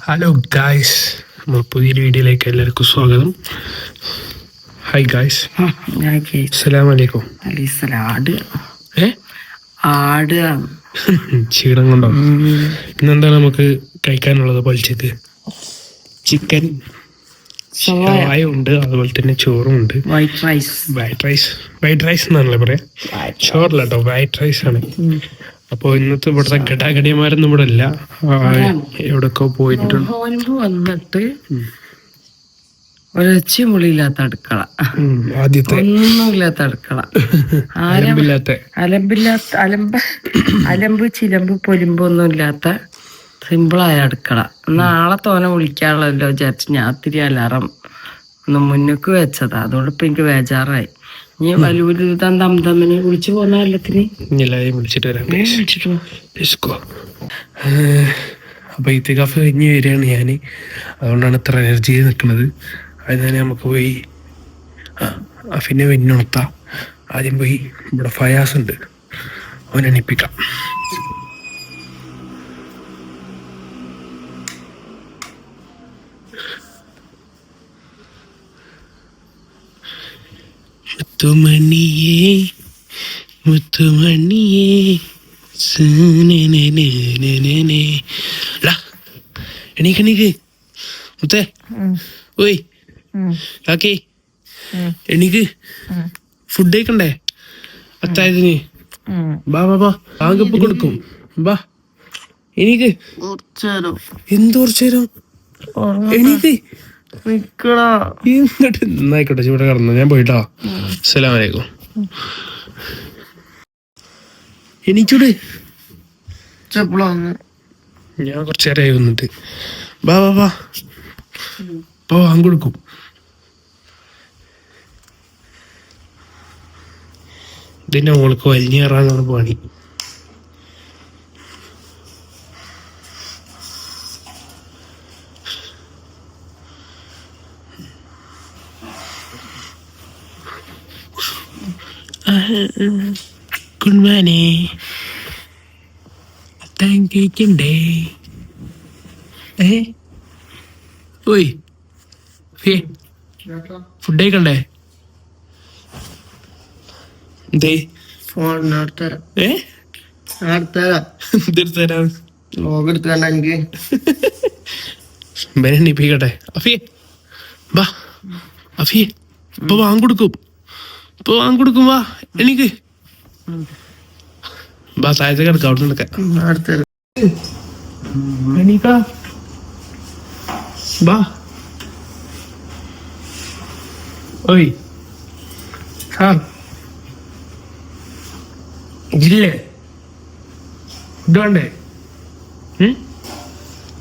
Hello guys നമ്മൾ പുതിയൊരു വീഡിയോയിലേക്ക് എല്ലാവർക്കും സ്വാഗതം. ഹായ് ഗായ്സ് ഞാൻ കേട്ടു അസ്സലാം വലൈക്കും അലീസല ആട് ഏ? ആട്. ക്ഷീണം കൊണ്ടോ? ഇന്നെന്താണ് നമുക്ക് കഴിക്കാനുള്ളത് പൊളിച്ചത് ചിക്കൻ. ഷവായ ഉണ്ട് അതുപോലെ തന്നെ ചോറും ഉണ്ട്. White rice white rice white rice എന്നാണല്ലേ പറയാ? ചോറല്ലോ കേട്ടോ വൈറ്റ് റൈസ് ആണ്. അപ്പോൾ ഇന്നത്തെ ഇവിടുത്തെ ഘടാഘടിയന്മാരൊന്നും ഇവിടെ ഇല്ല. എവിടൊക്കെ പോയിട്ടുണ്ട്. മോനുമ്പ് വന്നിട്ട് ഒരച്ചും പുളിയില്ലാത്ത അടുക്കള. ആദ്യത്തെ. ഒന്നുമില്ലാത്ത അടുക്കള. അലമ്പില്ലാത്ത. അലമ്പില്ലാത്ത അലമ്പ് അലമ്പ് ചിലമ്പ് പൊലിമ്പ് ഒന്നും ഇല്ലാത്ത സിമ്പിളായ അടുക്കള. നാളെ തോനെ വിളിക്കാനുള്ളല്ലോ വിചാരിച്ച് ഞാൻ ഒത്തിരി അലാറം ഒന്ന് മുന്നേക്ക് വെച്ചതാ. അതുകൊണ്ട് ഇപ്പൊ എനിക്ക് ബേജാറായി. ഇനി വലൂര് തം തമ്മിനെ വിളിച്ചു പോന്ന എല്ലാത്തിന് എല്ലാരെയും വിളിച്ചിട്ട് വരാം. വിളിച്ചിട്ട് പോ. Let's go. ഏഹ്, അപ്പൊ ഇത്തികാഫ് കഴിഞ്ഞ് വരികയാണ് ഞാൻ അതുകൊണ്ടാണ് ഇത്ര എനർജി നിൽക്കുന്നത് അത് തന്നെ നമുക്ക് പോയി അഫിനെ വെന്നുണർത്താം. ആദ്യം പോയി ഇവിടെ ഫയാസ് ഉണ്ട്. അവനെ എണിപ്പിക്കാം. മുത്തുമണിയേ മുത്തുമണിയേ എണീക്ക് എണീക്ക്. മുത്തേ ഓയ്. കാക്കേ എണീക്ക്. ഫുഡ് കഴിക്കണ്ടേ? അത്തായതിന്. ബാ ബാ ബാ. ആകപ്പ് കൊടുക്കും. ബാ എണീക്ക്. എന്തോർച്ചേരം എണീക്ക്. ഇങ്ങോട്ട് എന്നായിക്കോട്ടെ ഇവിടെ കിടന്നു. ഞാൻ പോയിട്ടോ. അസ്സലാം വലൈക്കും ഞാൻ കുറച്ച് നേരമായി വന്നിട്ട്. ബാ ബാ ബാ ബാ വാങ്ങി കൊടുക്കും. ഇതിന്റെ മോൾക്ക് വലിഞ്ഞേറാനാണ് പണി. കുൺമാനെ അത്താൻ കേക്കണ്ടേ ഏ? ഓയ് ഫുഡ് കഴിക്കണ്ടേ? എന്തേ? ഫോൺ ഏ? എനിക്ക് ബനെണ്ണിപ്പിക്കട്ടെ അഫിയെ ബാ അഫിയെ ഇപ്പൊ വാങ്ങിക്കൊടുക്കും ഇപ്പൊ വാങ്ങിക്കൊടുക്കും വാ. എനിക്ക് കിടക്കാം അവിടെ ഇത്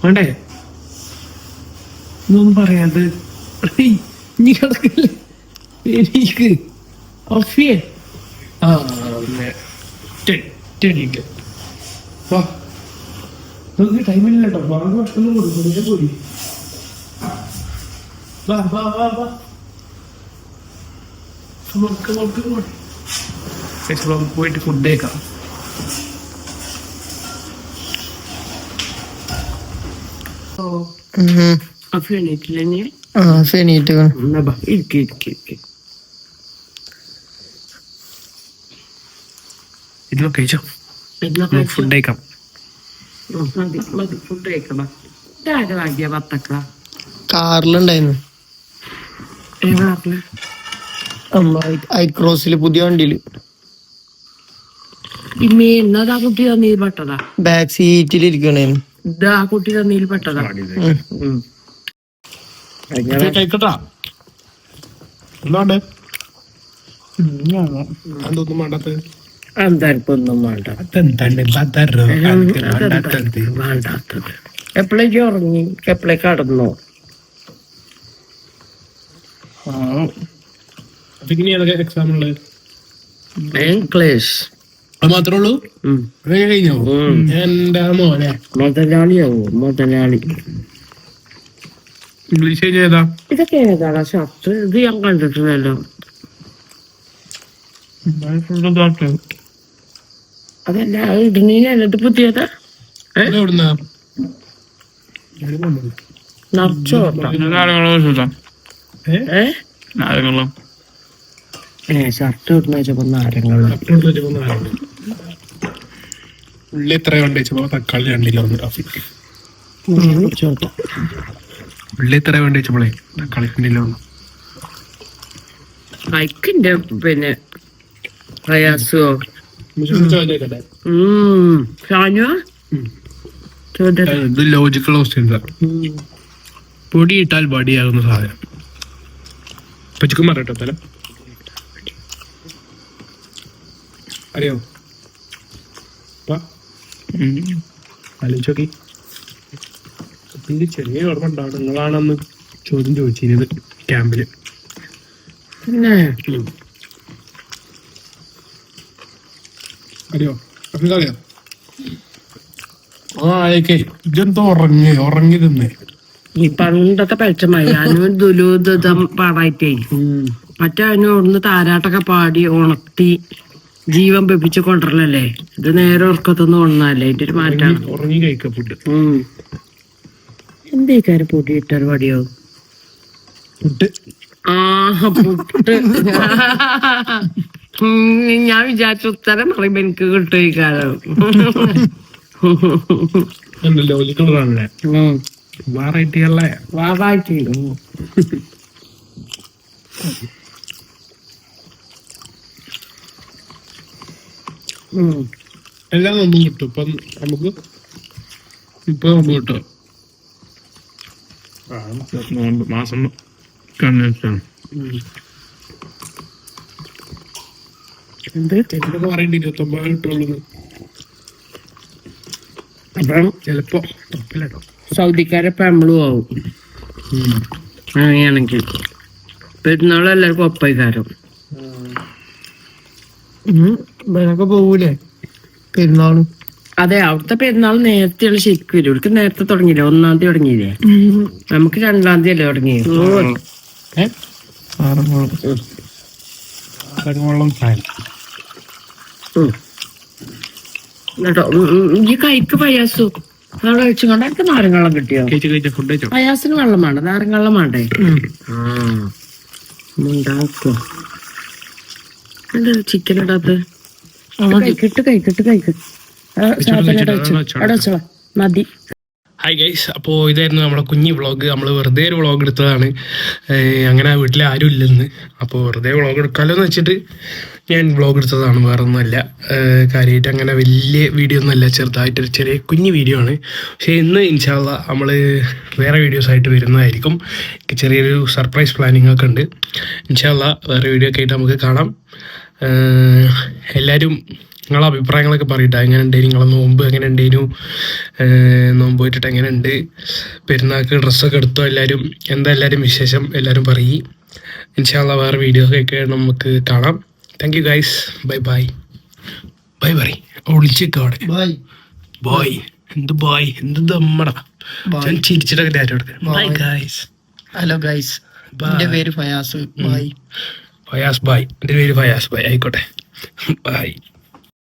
വേണ്ടേ? ഇതൊന്നും പറയാത് നീ എനിക്ക് ആ പിന്നെ ടെ- ടെണിക്ക്. വാ. നമുക്ക് ടൈമില്ല കേട്ടോ ബാങ്ക് ഭക്ഷണം കൊടുക്കും പോയി. വാ വാ വാ വാ. നമുക്ക് നമുക്ക് പോയിട്ട് ഫുഡ് കഴിക്കാം. അപ്പൊ എണീറ്റില്ല നീ? ആ ഫെണീറ്റ് ഇരിക്ക് ഇരിക്ക് ഇരിക്ക്. ഇതിലൊക്കെ കഴിച്ചോ? ഫുഡ് കഴിക്കാം. കാറിലുണ്ടായിരുന്നു. ഐക്രോസിൽ പുതിയ വണ്ടിയിൽ. കുട്ടി തന്നീൽ പെട്ടതാ? ബാക്ക് സീറ്റിൽ ഇരിക്കണേന്ന് ഇതാ കുട്ടി തന്നീൽ പെട്ടതാ? ഉം. കഴിക്കട്ടാ. എന്താണ്ട് അതൊന്നും വേണ്ടാത്തത് അന്താർക്കൊന്നും വേണ്ട. അതെന്താണ്? വേണ്ടാത്തത്. എപ്പോഴേക്ക് ഉറങ്ങി? എപ്പോഴേക്ക് കടന്നു? ഇംഗ്ലീഷ് അത് മാത്രമേ ഉള്ളൂ? അതൊക്കെ കഴിഞ്ഞോ? എന്റെ മോനെ. മുതലാളിയാവോ? മുതലാളി. ഇംഗ്ലീഷ് ഏതാ? ഇതൊക്കെ ഏതാണ് ഷർട്ട് ഇത് ഞാൻ കണ്ടിട്ടില്ലല്ലോ. അതല്ല അത് ഇടുന്നതിനല്ല ഇത് പുതിയതാ എവിടുന്നാ നിറച്ചോ ഏ? ഏ? ഷർട്ട് ഇടുന്ന വെച്ചപ്പോ നാരങ്ങളും ഉള്ളി എത്ര കൊണ്ട് വെച്ചപ്പോ തക്കാളി രണ്ടിലോ ഒന്ന് ട്രാഫിക് ചോട്ട ഉള്ളി എത്ര കൊണ്ട് വെച്ചപ്പോളേ തക്കാളി ഒന്ന് പിന്നെ പ്രയാസോ? ഉം ഷാനുവാ ചോദ്യം ഇത് ലോജിക്കൽ ക്വസ്റ്റ്യൻസ് പൊടി ഇട്ടാൽ ബടിയാകുന്ന സാധനം. പച്ചക്കും പറയട്ടോ തല. അറിയോ? ആലോചിച്ചോക്കി ഇതിന്റെ ചെറിയ ഓർമ്മ ഉണ്ടാവും നിങ്ങളാണെന്ന് ചോദ്യം ചോദിച്ചിരുന്നത് ക്യാമ്പിൽ. പിന്നെ? അറിയോ? അഫ്രിക്ക അറിയാം? ആ ആയേക്കേ ഇതെന്തോ ഉറങ്ങി ഉറങ്ങി തിന്നേ. ഈ പണ്ടത്തെ പെച്ചമായി അനു ദുലൂതം പാടായിട്ടേ. മറ്റേ അനു അവിടുന്ന് താരാട്ടൊക്കെ പാടി ഉണർത്തി ജീവൻ പെപ്പിച്ച് കൊണ്ടല്ലേ ഇത് നേരെ ഉറക്കത്തൊന്നും ഉണർന്നല്ലേ ഇതിന്റെ ഒരു മാറ്റാണ് ഉറങ്ങി കഴിക്ക ഫുഡ് എന്തേക്കാര് പൊടി ഒരു പടിയോ ആഹ് ആ പുട്ട്. ഞാൻ വിചാരിച്ച ഉത്തരം പറയുമ്പോ എനിക്ക് കിട്ടും ഈ കാലം. ലോജിക്കൽ ആണല്ലേ? വെറൈറ്റി. അല്ലേ വാവായിട്ട് എല്ലാം നോമ്പും കിട്ടും. ഇപ്പം നമുക്ക് ഇപ്പൊ നമുക്ക് കിട്ടും. മാസം കണ്ണാണ് എന്ത് എന്നോട് പറയണ്ട ഇരുപത്തൊമ്പത് കിട്ടുള്ളൂ അപ്പം ചിലപ്പോ തപ്പില്ലട്ടോ സൗദിക്കാരെ പെമ്പളും ആവും. അങ്ങനെയാണെങ്കിൽ. പെരുന്നാൾ എല്ലാവർക്കും ഒപ്പൈക്കാരും ഇവരൊക്കെ പോവൂലേ? പെരുന്നാളും. അതെ അവിടുത്തെ പെരുന്നാൾ നേരത്തെയുള്ള ശരിക്കും വരും. ഇവർക്ക് നേരത്തെ തുടങ്ങിയില്ലേ? ഒന്നാം തീയതി തുടങ്ങിയില്ലേ? നമുക്ക് രണ്ടാം തീയതി അല്ലേ തുടങ്ങിയത് കരങ്ങോളം ഫാൻ ഉം. ഉം, ഈ കൈക്ക് പയ്യാസു അവിടെ വെച്ചുകൊണ്ട് എനിക്ക് നാരങ്ങള്ളം കിട്ടിയോ? പയാസിന് വെള്ളം വേണ്ട നാരങ്ങള്ളം വേണ്ടേ? ഉണ്ടാക്കോ? എന്താ ചിക്കൻ ഇടാത്ത? കഴിക്കിട്ട് അവിടെ വെച്ചോളാം മതി. ഹായ് ഗൈസ് അപ്പോൾ ഇതായിരുന്നു നമ്മുടെ കുഞ്ഞി വ്ളോഗ് നമ്മൾ വെറുതെ ഒരു വ്ളോഗ് എടുത്തതാണ്. അങ്ങനെ വീട്ടിൽ ആരും ഇല്ലെന്ന്. അപ്പോൾ വെറുതെ വ്ളോഗ് എടുക്കാമല്ലോ എന്ന് വെച്ചിട്ട് ഞാൻ വ്ളോഗ് എടുത്തതാണ്. വേറെ ഒന്നുമല്ല കാര്യമായിട്ട് അങ്ങനെ വലിയ വീഡിയോ ഒന്നുമല്ല. ചെറുതായിട്ടൊരു ചെറിയ കുഞ്ഞു വീഡിയോ ആണ്. പക്ഷേ ഇന്ന് ഇൻഷാല്ല നമ്മൾ വേറെ വീഡിയോസ് ആയിട്ട് വരുന്നതായിരിക്കും. ചെറിയൊരു സർപ്രൈസ് പ്ലാനിങ് ഒക്കെ ഉണ്ട്. ഇൻഷാല്ല വേറെ വീഡിയോ ഒക്കെ ആയിട്ട് നമുക്ക് കാണാം. എല്ലാവരും നിങ്ങളെ അഭിപ്രായങ്ങളൊക്കെ പറയട്ടെ. എങ്ങനെ ഉണ്ട് നിങ്ങളെ നോമ്പ് എങ്ങനെ ഉണ്ടേനു നോമ്പ് പോയിട്ടിട്ട് എങ്ങനെ ഉണ്ട് പെരുന്നാൾക്ക് ഡ്രസ്സൊക്കെ എടുത്തോ എല്ലാവരും എന്താ എല്ലാവരും വിശേഷം? എല്ലാവരും പറയും. ഇൻഷാല്ല വേറെ വീഡിയോ ഒക്കെ നമുക്ക് കാണാം. Thank you guys bye bye bye bye ഒളിച്ചേക്ക് അവിടെ. ബൈ ബോയ് എന്ത് ബോയ് എന്ത് ദമ്മടാ? ഞാൻ ചിരിച്ചിട്ടൊക്കെ ഡാറ്റ കൊടുത്തത് ബൈ ഗൈസ് ഹലോ ഗൈസ് എന്റെ പേര് ഫയാസ്. ബൈ ഫയാസ് ബായ് എന്റെ പേര് ഫയാസ്. ബായ് ആയിക്കോട്ടെ. ബായ്